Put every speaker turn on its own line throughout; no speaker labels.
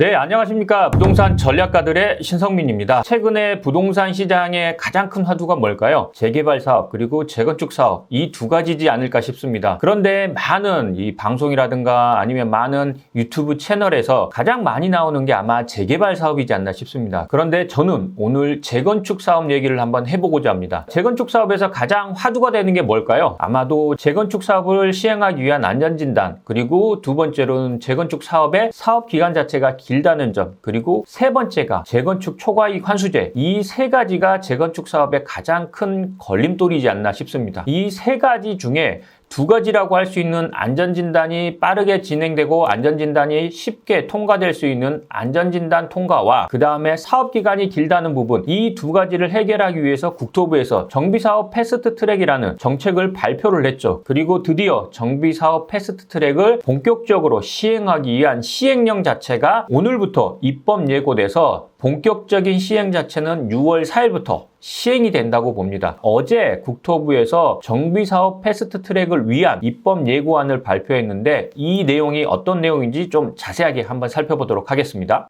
네, 안녕하십니까. 부동산 전략가들의 신성민입니다. 최근에 부동산 시장의 가장 큰 화두가 뭘까요? 재개발 사업, 그리고 재건축 사업, 이 두 가지지 않을까 싶습니다. 그런데 많은 이 방송이라든가 아니면 많은 유튜브 채널에서 가장 많이 나오는 게 아마 재개발 사업이지 않나 싶습니다. 그런데 저는 오늘 재건축 사업 얘기를 한번 해보고자 합니다. 재건축 사업에서 가장 화두가 되는 게 뭘까요? 아마도 재건축 사업을 시행하기 위한 안전진단, 그리고 두 번째로는 재건축 사업의 사업 기간 자체가 길다는 점, 그리고 세 번째가 재건축 초과이익 환수제, 이 세 가지가 재건축 사업의 가장 큰 걸림돌이지 않나 싶습니다. 이 세 가지 중에 두 가지라고 할 수 있는 안전진단이 빠르게 진행되고 안전진단이 쉽게 통과될 수 있는 안전진단 통과와 그 다음에 사업기간이 길다는 부분 이 두 가지를 해결하기 위해서 국토부에서 정비사업 패스트 트랙이라는 정책을 발표를 했죠. 그리고 드디어 정비사업 패스트 트랙을 본격적으로 시행하기 위한 시행령 자체가 오늘부터 입법 예고돼서 본격적인 시행 자체는 6월 4일부터 시행이 된다고 봅니다. 어제 국토부에서 정비사업 패스트 트랙을 위한 입법 예고안을 발표했는데 이 내용이 어떤 내용인지 좀 자세하게 한번 살펴보도록 하겠습니다.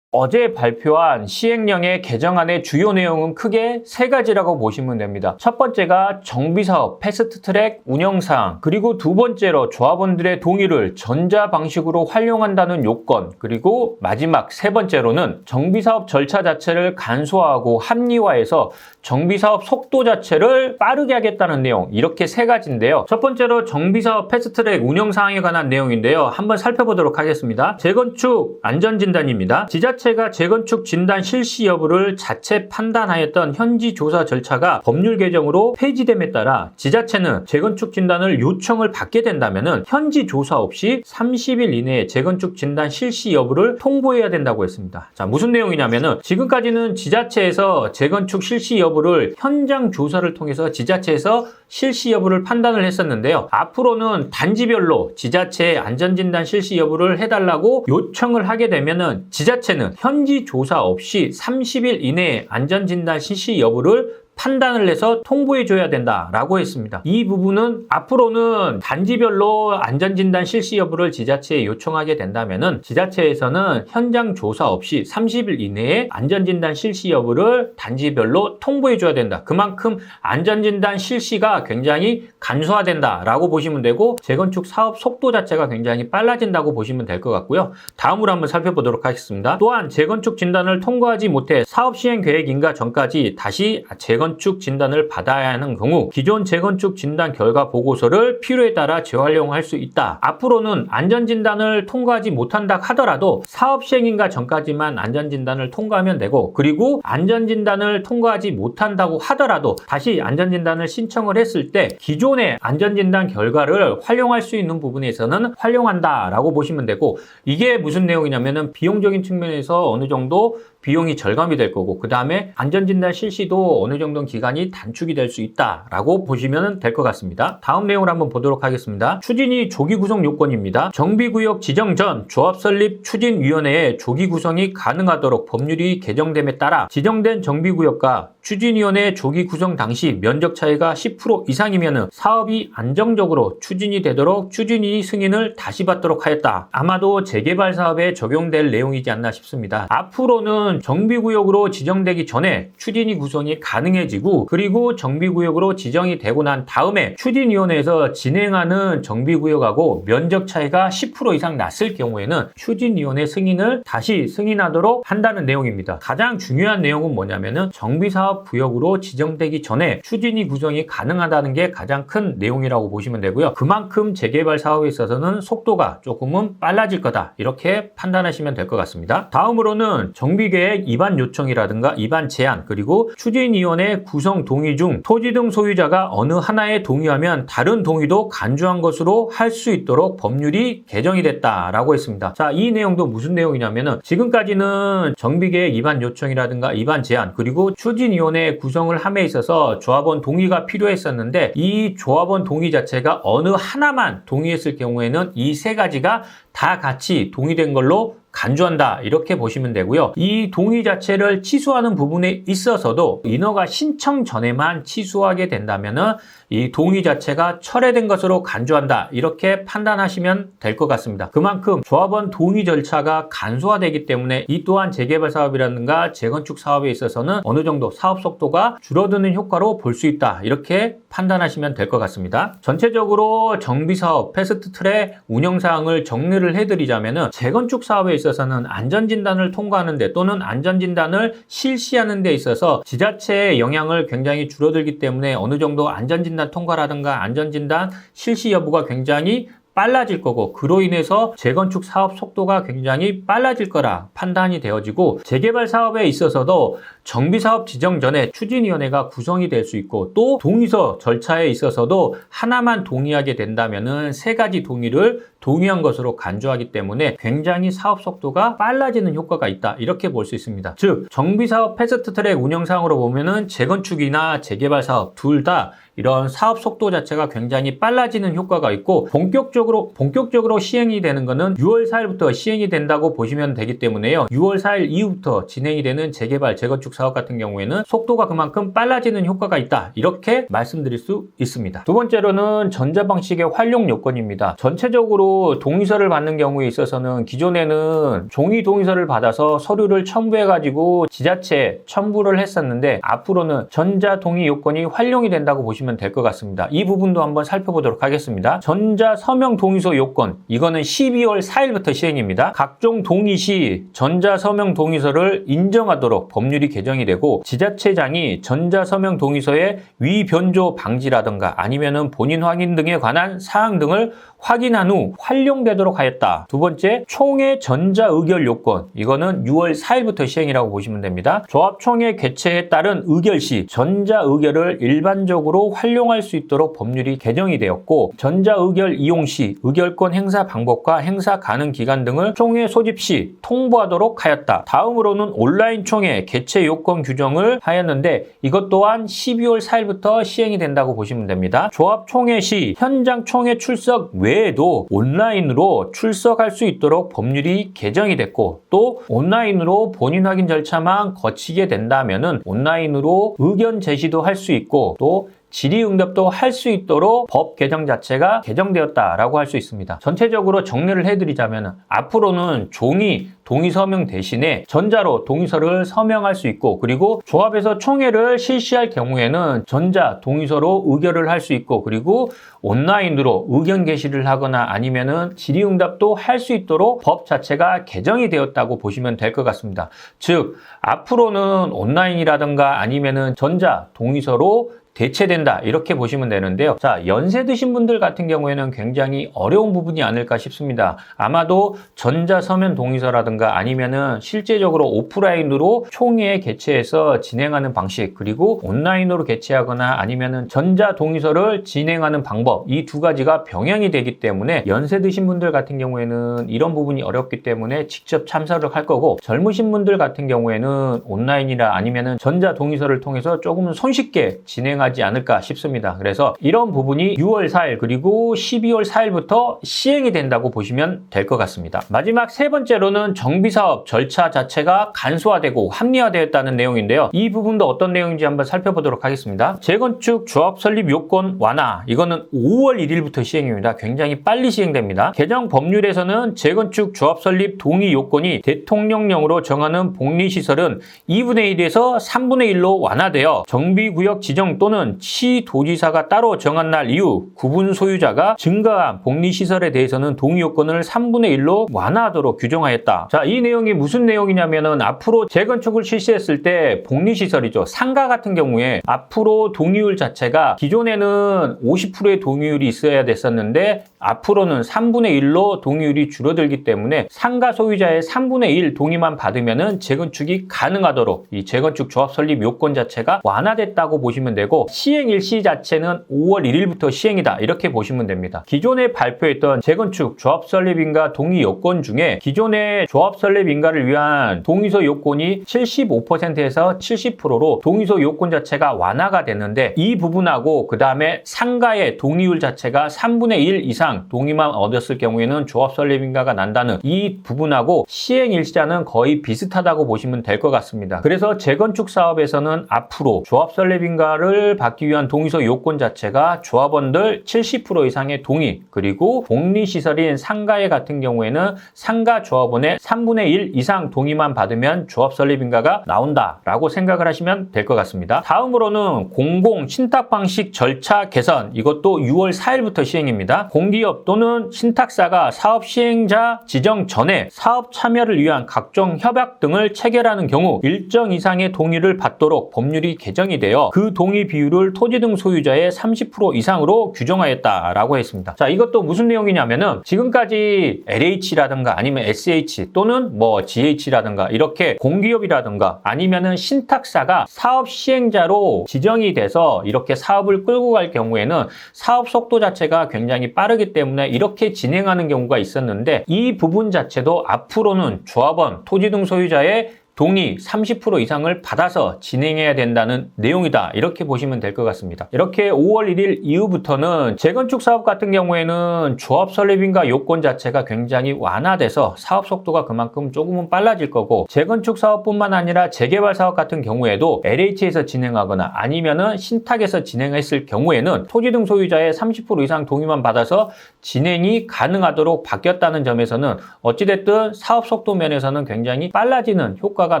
어제 발표한 시행령의 개정안의 주요 내용은 크게 세 가지라고 보시면 됩니다. 첫 번째가 정비사업 패스트트랙 운영사항, 그리고 두 번째로 조합원들의 동의를 전자 방식으로 활용한다는 요건, 그리고 마지막 세 번째로는 정비사업 절차 자체를 간소화하고 합리화해서 정비사업 속도 자체를 빠르게 하겠다는 내용, 이렇게 세 가지인데요. 첫 번째로 정비사업 패스트트랙 운영사항에 관한 내용인데요. 한번 살펴보도록 하겠습니다. 재건축 안전진단입니다. 지자체 가 재건축 진단 실시 여부를 자체 판단하였던 현지 조사 절차가 법률 개정으로 폐지됨에 따라 지자체는 재건축 진단을 요청을 받게 된다면 현지 조사 없이 30일 이내에 재건축 진단 실시 여부를 통보해야 된다고 했습니다. 자, 무슨 내용이냐면은 지금까지는 지자체에서 재건축 실시 여부를 현장 조사를 통해서 지자체에서 실시 여부를 판단을 했었는데요. 앞으로는 단지별로 지자체의 안전진단 실시 여부를 해달라고 요청을 하게 되면은 지자체는 현지 조사 없이 30일 이내에 안전진단 실시 여부를 판단을 해서 통보해 줘야 된다라고 했습니다. 이 부분은 앞으로는 단지별로 안전진단 실시 여부를 지자체에 요청하게 된다면은 지자체에서는 현장 조사 없이 30일 이내에 안전진단 실시 여부를 단지별로 통보해 줘야 된다. 그만큼 안전진단 실시가 굉장히 간소화된다라고 보시면 되고 재건축 사업 속도 자체가 굉장히 빨라진다고 보시면 될 것 같고요. 다음으로 한번 살펴보도록 하겠습니다. 또한 재건축 진단을 통과하지 못해 사업 시행 계획 인가 전까지 다시 재건 재건축 진단을 받아야 하는 경우 기존 재건축 진단 결과 보고서를 필요에 따라 재활용할 수 있다. 앞으로는 안전진단을 통과하지 못한다 하더라도 사업 시행인가 전까지만 안전진단을 통과하면 되고 그리고 안전진단을 통과하지 못한다고 하더라도 다시 안전진단을 신청을 했을 때 기존의 안전진단 결과를 활용할 수 있는 부분에서는 활용한다라고 보시면 되고 이게 무슨 내용이냐면은 비용적인 측면에서 어느 정도 비용이 절감이 될 거고 그 다음에 안전진단 실시도 어느 정도 기간이 단축이 될 수 있다라고 보시면 될 것 같습니다. 다음 내용을 한번 보도록 하겠습니다. 추진이 조기 구성 요건입니다. 정비구역 지정 전 조합 설립 추진위원회의 조기 구성이 가능하도록 법률이 개정됨에 따라 지정된 정비구역과 추진위원회 조기 구성 당시 면적 차이가 10% 이상이면 사업이 안정적으로 추진이 되도록 추진위 승인을 다시 받도록 하였다. 아마도 재개발 사업에 적용될 내용이지 않나 싶습니다. 앞으로는 정비구역으로 지정되기 전에 추진위 구성이 가능해지고 그리고 정비구역으로 지정이 되고 난 다음에 추진위원회에서 진행하는 정비구역하고 면적 차이가 10% 이상 났을 경우에는 추진위원회 승인을 다시 승인하도록 한다는 내용입니다. 가장 중요한 내용은 뭐냐면은 정비사업 구역으로 지정되기 전에 추진위 구성이 가능하다는 게 가장 큰 내용이라고 보시면 되고요. 그만큼 재개발 사업에 있어서는 속도가 조금은 빨라질 거다. 이렇게 판단하시면 될 것 같습니다. 다음으로는 정비계획 입안 요청이라든가 입안 제안 그리고 추진위원회 구성 동의 중 토지 등 소유자가 어느 하나에 동의하면 다른 동의도 간주한 것으로 할 수 있도록 법률이 개정이 됐다라고 했습니다. 자, 이 내용도 무슨 내용이냐면은 지금까지는 정비계획 입안 요청이라든가 입안 제안 그리고 추진위원회 구성을 함에 있어서 조합원 동의가 필요했었는데 이 조합원 동의 자체가 어느 하나만 동의했을 경우에는 이 세 가지가 다 같이 동의된 걸로 간주한다 이렇게 보시면 되고요. 이 동의 자체를 취소하는 부분에 있어서도 인허가 신청 전에만 취소하게 된다면은 이 동의 자체가 철회된 것으로 간주한다 이렇게 판단하시면 될 것 같습니다. 그만큼 조합원 동의 절차가 간소화되기 때문에 이 또한 재개발 사업이라든가 재건축 사업에 있어서는 어느 정도 사업 속도가 줄어드는 효과로 볼 수 있다 이렇게 판단하시면 될 것 같습니다. 전체적으로 정비 사업 패스트 트랙 운영 사항을 정리를 해드리자면은 재건축 사업에 있어서는 안전진단을 통과하는데 또는 안전진단을 실시하는 데 있어서 지자체의 영향을 굉장히 줄어들기 때문에 어느 정도 안전진단 통과라든가 안전진단 실시 여부가 굉장히 빨라질 거고 그로 인해서 재건축 사업 속도가 굉장히 빨라질 거라 판단이 되어지고 재개발 사업에 있어서도 정비사업 지정 전에 추진위원회가 구성이 될 수 있고 또 동의서 절차에 있어서도 하나만 동의하게 된다면은 세 가지 동의를 동의한 것으로 간주하기 때문에 굉장히 사업 속도가 빨라지는 효과가 있다 이렇게 볼 수 있습니다. 즉 정비사업 패스트트랙 운영상으로 보면은 재건축이나 재개발 사업 둘 다 이런 사업 속도 자체가 굉장히 빨라지는 효과가 있고 본격적으로 본격적으로 시행이 되는 것은 6월 4일부터 시행이 된다고 보시면 되기 때문에요. 6월 4일 이후부터 진행이 되는 재개발 재건축 사업 같은 경우에는 속도가 그만큼 빨라지는 효과가 있다 이렇게 말씀드릴 수 있습니다. 두 번째로는 전자 방식의 활용 요건입니다. 전체적으로 동의서를 받는 경우에 있어서는 기존에는 종이 동의서를 받아서 서류를 첨부해 가지고 지자체 첨부를 했었는데 앞으로는 전자 동의 요건이 활용이 된다고 보시면 될 것 같습니다. 이 부분도 한번 살펴보도록 하겠습니다. 전자 서명 동의서 요건 이거는 12월 4일부터 시행입니다. 각종 동의 시 전자 서명 동의서를 인정하도록 법률이 개정이 되고 지자체장이 전자 서명 동의서의 위변조 방지라든가 아니면은 본인 확인 등에 관한 사항 등을 확인한 후 활용되도록 하였다. 두 번째, 총회 전자 의결 요건. 이거는 6월 4일부터 시행이라고 보시면 됩니다. 조합총회 개최에 따른 의결 시 전자 의결을 일반적으로 활용할 수 있도록 법률이 개정이 되었고 전자 의결 이용 시 의결권 행사 방법과 행사 가능 기간 등을 총회 소집 시 통보하도록 하였다. 다음으로는 온라인 총회 개최 요건 규정을 하였는데 이것 또한 12월 4일부터 시행이 된다고 보시면 됩니다. 조합 총회 시 현장 총회 출석 외에도 온라인으로 출석할 수 있도록 법률이 개정이 됐고 또 온라인으로 본인 확인 절차만 거치게 된다면은 온라인으로 의견 제시도 할 수 있고 또 질의응답도 할 수 있도록 법 개정 자체가 개정되었다라고 할 수 있습니다. 전체적으로 정리를 해드리자면 앞으로는 종이 동의 서명 대신에 전자로 동의서를 서명할 수 있고 그리고 조합에서 총회를 실시할 경우에는 전자 동의서로 의결을 할 수 있고 그리고 온라인으로 의견 게시를 하거나 아니면은 질의응답도 할 수 있도록 법 자체가 개정이 되었다고 보시면 될 것 같습니다. 즉 앞으로는 온라인이라든가 아니면은 전자 동의서로 대체된다 이렇게 보시면 되는데요. 자 연세 드신 분들 같은 경우에는 굉장히 어려운 부분이 아닐까 싶습니다. 아마도 전자서면 동의서라든가 아니면은 실제적으로 오프라인으로 총회 개최해서 진행하는 방식 그리고 온라인으로 개최하거나 아니면은 전자 동의서를 진행하는 방법 이 두 가지가 병행이 되기 때문에 연세 드신 분들 같은 경우에는 이런 부분이 어렵기 때문에 직접 참석을 할 거고 젊으신 분들 같은 경우에는 온라인이나 아니면은 전자 동의서를 통해서 조금 손쉽게 진행하 지 않을까 싶습니다. 그래서 이런 부분이 6월 4일 그리고 12월 4일부터 시행이 된다고 보시면 될 것 같습니다. 마지막 세 번째로는 정비사업 절차 자체가 간소화되고 합리화되었다는 내용인데요. 이 부분도 어떤 내용인지 한번 살펴보도록 하겠습니다. 재건축 조합 설립 요건 완화 이거는 5월 1일부터 시행입니다. 굉장히 빨리 시행됩니다. 개정 법률에서는 재건축 조합 설립 동의 요건이 대통령령으로 정하는 복리시설은 2분의 1에서 3분의 1로 완화되어 정비구역 지정 또는 시 도지사가 따로 정한 날 이후 구분 소유자가 증가한 복리시설에 대해서는 동의 요건을 3분의 1로 완화하도록 규정하였다. 자, 이 내용이 무슨 내용이냐면은 앞으로 재건축을 실시했을 때 복리시설이죠. 상가 같은 경우에 앞으로 동의율 자체가 기존에는 50%의 동의율이 있어야 됐었는데 앞으로는 3분의 1로 동의율이 줄어들기 때문에 상가 소유자의 3분의 1 동의만 받으면은 재건축이 가능하도록 이 재건축 조합 설립 요건 자체가 완화됐다고 보시면 되고 시행 일시 자체는 5월 1일부터 시행이다 이렇게 보시면 됩니다. 기존에 발표했던 재건축 조합 설립 인가 동의 요건 중에 기존의 조합 설립 인가를 위한 동의서 요건이 75%에서 70%로 동의서 요건 자체가 완화가 됐는데 이 부분하고 그 다음에 상가의 동의율 자체가 3분의 1 이상 동의만 얻었을 경우에는 조합 설립 인가가 난다는 이 부분하고 시행 일시자는 거의 비슷하다고 보시면 될 것 같습니다. 그래서 재건축 사업에서는 앞으로 조합 설립 인가를 받기 위한 동의서 요건 자체가 조합원들 70% 이상의 동의 그리고 복리시설인 상가에 같은 경우에는 상가 조합원의 3분의 1 이상 동의만 받으면 조합 설립 인가가 나온다라고 생각을 하시면 될 것 같습니다. 다음으로는 공공 신탁 방식 절차 개선 이것도 6월 4일부터 시행입니다. 공기업 또는 신탁사가 사업 시행자 지정 전에 사업 참여를 위한 각종 협약 등을 체결하는 경우 일정 이상의 동의를 받도록 법률이 개정이 되어 그 동의 비율 을 토지 등 소유자의 30% 이상으로 규정하였다라고 했습니다. 자, 이것도 무슨 내용이냐면은 지금까지 LH라든가 아니면 SH 또는 뭐 GH라든가 이렇게 공기업이라든가 아니면은 신탁사가 사업 시행자로 지정이 돼서 이렇게 사업을 끌고 갈 경우에는 사업 속도 자체가 굉장히 빠르기 때문에 이렇게 진행하는 경우가 있었는데 이 부분 자체도 앞으로는 조합원, 토지 등 소유자의 동의 30% 이상을 받아서 진행해야 된다는 내용이다. 이렇게 보시면 될 것 같습니다. 이렇게 5월 1일 이후부터는 재건축 사업 같은 경우에는 조합 설립인가 요건 자체가 굉장히 완화돼서 사업 속도가 그만큼 조금은 빨라질 거고 재건축 사업뿐만 아니라 재개발 사업 같은 경우에도 LH에서 진행하거나 아니면은 신탁에서 진행했을 경우에는 토지 등 소유자의 30% 이상 동의만 받아서 진행이 가능하도록 바뀌었다는 점에서는 어찌됐든 사업 속도 면에서는 굉장히 빨라지는 효과가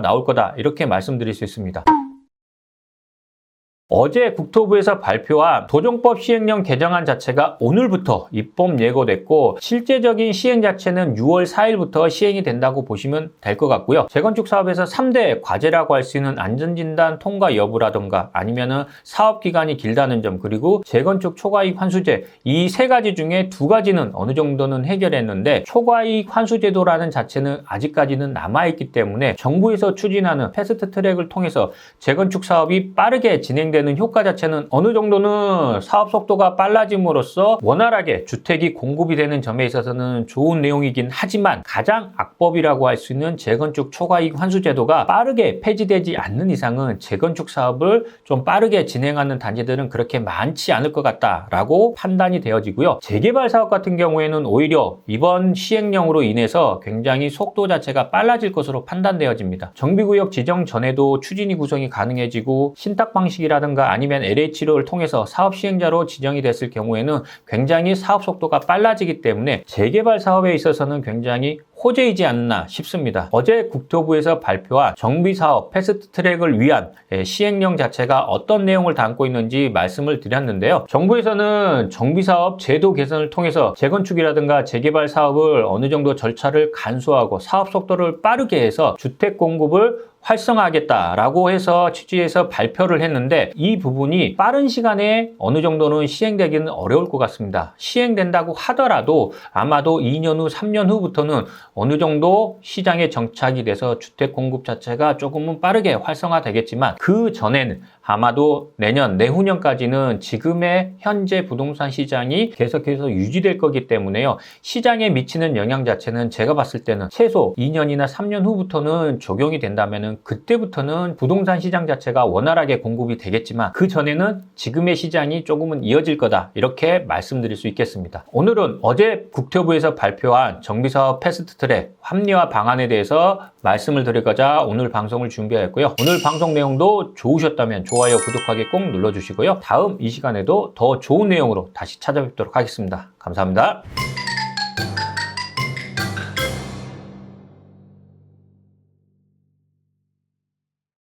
나올 거다 이렇게 말씀드릴 수 있습니다. 어제 국토부에서 발표한 도정법 시행령 개정안 자체가 오늘부터 입법 예고됐고 실제적인 시행 자체는 6월 4일부터 시행이 된다고 보시면 될 것 같고요. 재건축 사업에서 3대 과제라고 할 수 있는 안전진단 통과 여부라든가 아니면은 사업 기간이 길다는 점 그리고 재건축 초과이익 환수제 이 세 가지 중에 두 가지는 어느 정도는 해결했는데 초과이익 환수제도라는 자체는 아직까지는 남아있기 때문에 정부에서 추진하는 패스트 트랙을 통해서 재건축 사업이 빠르게 진행되는 되는 효과 자체는 어느 정도는 사업 속도가 빨라짐으로써 원활하게 주택이 공급이 되는 점에 있어서는 좋은 내용이긴 하지만 가장 악법이라고 할 수 있는 재건축 초과이익 환수 제도가 빠르게 폐지되지 않는 이상은 재건축 사업을 좀 빠르게 진행하는 단지들은 그렇게 많지 않을 것 같다라고 판단이 되어지고요. 재개발 사업 같은 경우에는 오히려 이번 시행령으로 인해서 굉장히 속도 자체가 빨라질 것으로 판단되어집니다. 정비구역 지정 전에도 추진이 구성이 가능해지고 신탁 방식이라든가 라든가 아니면 LH를 통해서 사업 시행자로 지정이 됐을 경우에는 굉장히 사업 속도가 빨라지기 때문에 재개발 사업에 있어서는 굉장히 호재이지 않나 싶습니다. 어제 국토부에서 발표한 정비사업 패스트 트랙을 위한 예, 시행령 자체가 어떤 내용을 담고 있는지 말씀을 드렸는데요. 정부에서는 정비사업 제도 개선을 통해서 재건축이라든가 재개발 사업을 어느 정도 절차를 간소하고 사업 속도를 빠르게 해서 주택 공급을 활성화하겠다라고 해서 취지해서 발표를 했는데 이 부분이 빠른 시간에 어느 정도는 시행되기는 어려울 것 같습니다. 시행된다고 하더라도 아마도 2년 후, 3년 후부터는 어느 정도 시장에 정착이 돼서 주택 공급 자체가 조금은 빠르게 활성화되겠지만 그 전에는 아마도 내년, 내후년까지는 지금의 현재 부동산 시장이 계속해서 유지될 거기 때문에요. 시장에 미치는 영향 자체는 제가 봤을 때는 최소 2년이나 3년 후부터는 적용이 된다면 그때부터는 부동산 시장 자체가 원활하게 공급이 되겠지만 그 전에는 지금의 시장이 조금은 이어질 거다. 이렇게 말씀드릴 수 있겠습니다. 오늘은 어제 국토부에서 발표한 정비사업 패스트 트랙 합리화 방안에 대해서 말씀을 드리고자 오늘 방송을 준비하였고요. 오늘 방송 내용도 좋으셨다면 좋아요, 구독하기 꼭 눌러주시고요. 다음 이 시간에도 더 좋은 내용으로 다시 찾아뵙도록 하겠습니다. 감사합니다.